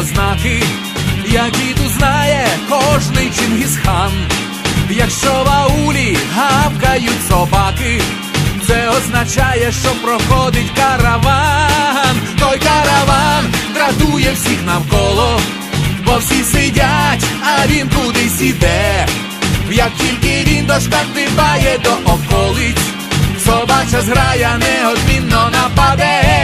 ознаки, які тут знає кожний чингісхан. Якщо в аулі гавкають собаки, це означає, що проходить караван. Той караван дратує всіх навколо, бо всі сидять, а він кудись іде. Як тільки він доштативає до околиць, собача зграя неодмінно нападе.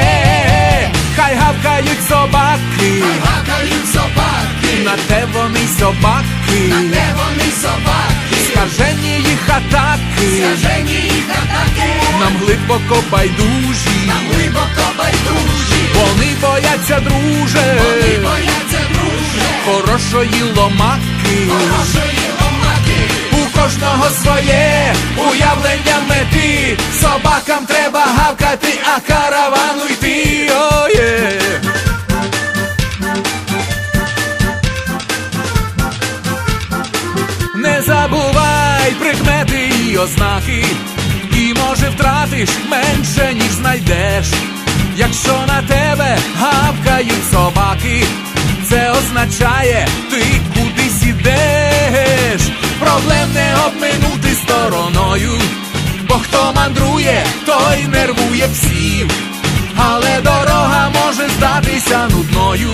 Хай гавкають собаки, Гакають собаки, на те вони й собаки, де вони собаки, скажені їх атаки, скажені їх атаки, нам глибоко байдужі, нам глибоко байдужі, вони бояться, друже, вони бояться друже, хорошої ломаки. хорошої ломаки, У кожного своє уявлення мети. Собакам треба гавкати, а каравану йти. Ознаки, і може втратиш менше, ніж знайдеш. Якщо на тебе гавкають собаки, це означає, ти кудись ідеш. Проблем не обминути стороною, бо хто мандрує, той нервує всіх. Але дорога може здатися нудною,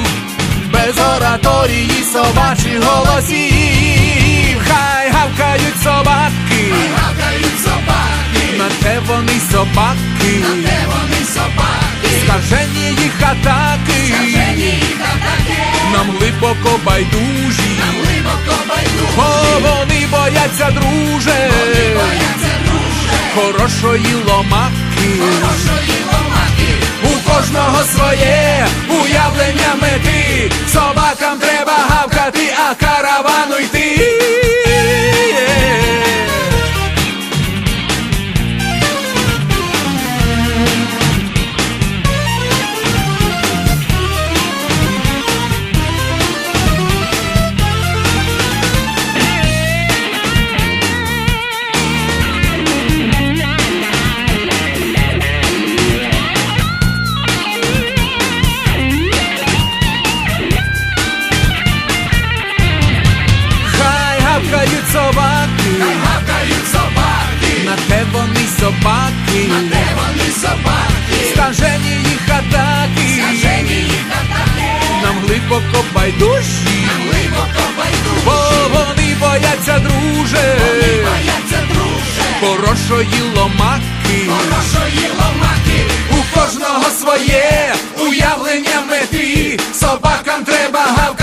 без ораторії собачих голосів. Хай гавкають собаки, гакають собаки, на те вони собаки, де вони собаки, скажені їх атаки, скажені їх атаки, нам глибоко байдужі, нам глибоко байдужі, бо вони бояться, друже, бояться друже, хорошої ломаки. хорошої ломаки, У кожного своє уявлення мети. Собакам треба гавкати, а каравану йти. Глибоко байдужі, глибоко байдужі, бо вони бояться, друже, бояться друже, хорошої ломаки. хорошої ломаки, У кожного своє уявлення мети. Собакам треба гавкати,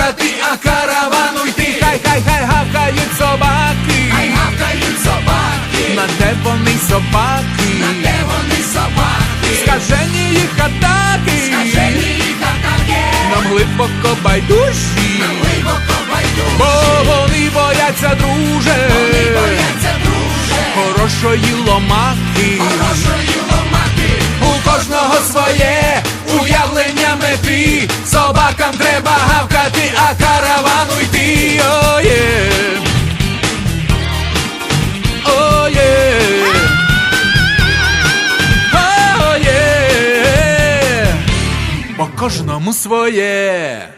байдужі, бо вони бояться, друже, хорошої ломаки. хорошої ломаки, У кожного своє уявлення мети. Собакам треба гавкати, а каравану йти. Оє. Оє. По кожному своє.